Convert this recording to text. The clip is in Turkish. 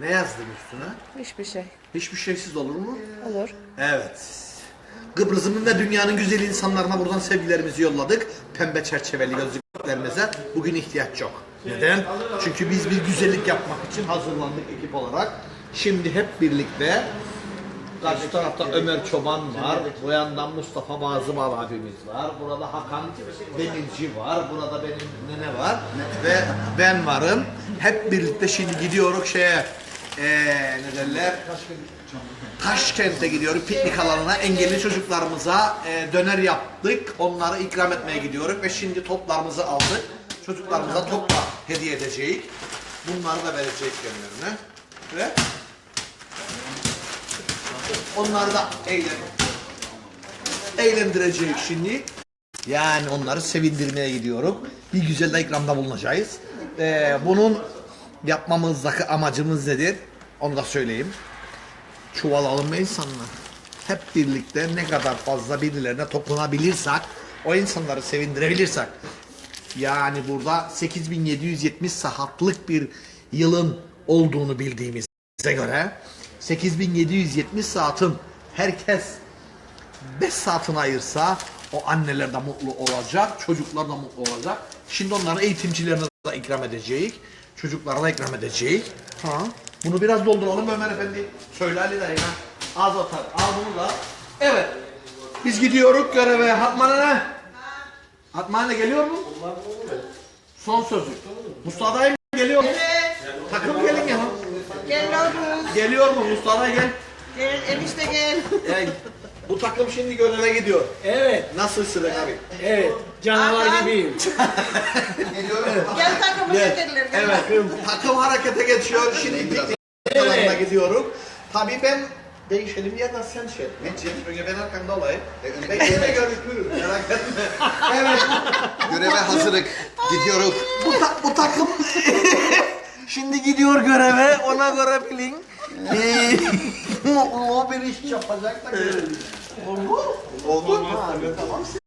Ne yazdın üstüne? Hiçbir şey. Hiçbir şeysiz olur mu? Olur. Evet. Kıbrıs'ın ve dünyanın güzel insanlarına buradan sevgilerimizi yolladık. Pembe çerçeveli gözlüklerimize bugün ihtiyaç yok. Neden? Çünkü biz bir güzellik yapmak için hazırlandık ekip olarak. Şimdi hep birlikte Karşı tarafta Ömer Çoban var. Bu yandan Mustafa Bazımal abimiz var. Burada Hakan Demirci var. Burada benim nene var. Ve ben varım. Hep birlikte şimdi gidiyoruz şeye eee ne derler? Taşkent'e gidiyoruz piknik alanına engelli çocuklarımıza e, döner yaptık. Onları ikram etmeye gidiyoruz ve şimdi toplarımızı aldık. Çocuklarımıza topla hediye edeceğiz. Bunları da verecek kendilerine. Ve onları da eğlen eğlendirecek şimdi. Yani onları sevindirmeye gidiyorum. Bir güzel de ikramda bulunacağız. Ee, bunun yapmamızdaki amacımız nedir? Onu da söyleyeyim. Çuval alınma insanlar. Hep birlikte ne kadar fazla birilerine toplanabilirsek, o insanları sevindirebilirsek. Yani burada 8770 saatlik bir yılın olduğunu bildiğimize göre 8770 saatin herkes 5 saatini ayırsa o anneler de mutlu olacak, çocuklar da mutlu olacak. Şimdi onların eğitimcilerine de ikram edeceğiz. Çocuklara da ikram edeceğiz. Ha. Bunu biraz dolduralım Ömer Efendi. Söyle Ali dayı ha. Az atar. Al bunu da. Evet. Biz gidiyoruz göreve. Hatman ne? Hatman geliyor mu? Son sözü. Mustafa dayı geliyor mu? Takım gelin ya. Geliyoruz. Geliyor mu Mustafa gel. Gel enişte gel. Yani bu takım şimdi göreve gidiyor. Evet, Nasılsın abi? evet. Canavar Aha. gibiyim. Gel takımı Gel. getirler. Evet. Takım harekete geçiyor. Şimdi piknik alanına gidiyorum. Tabii ben değişelim ya da sen şey. Ne Çünkü ben arkanda olayım. Ben yine görüşürüz. Merak etme. Evet. Göreve hazırlık. Gidiyoruz. Bu, ta- bu takım şimdi gidiyor göreve. Ona göre bilin. Ee, o bir iş yapacak da görün. Oldu? Oldu mu? Tamam.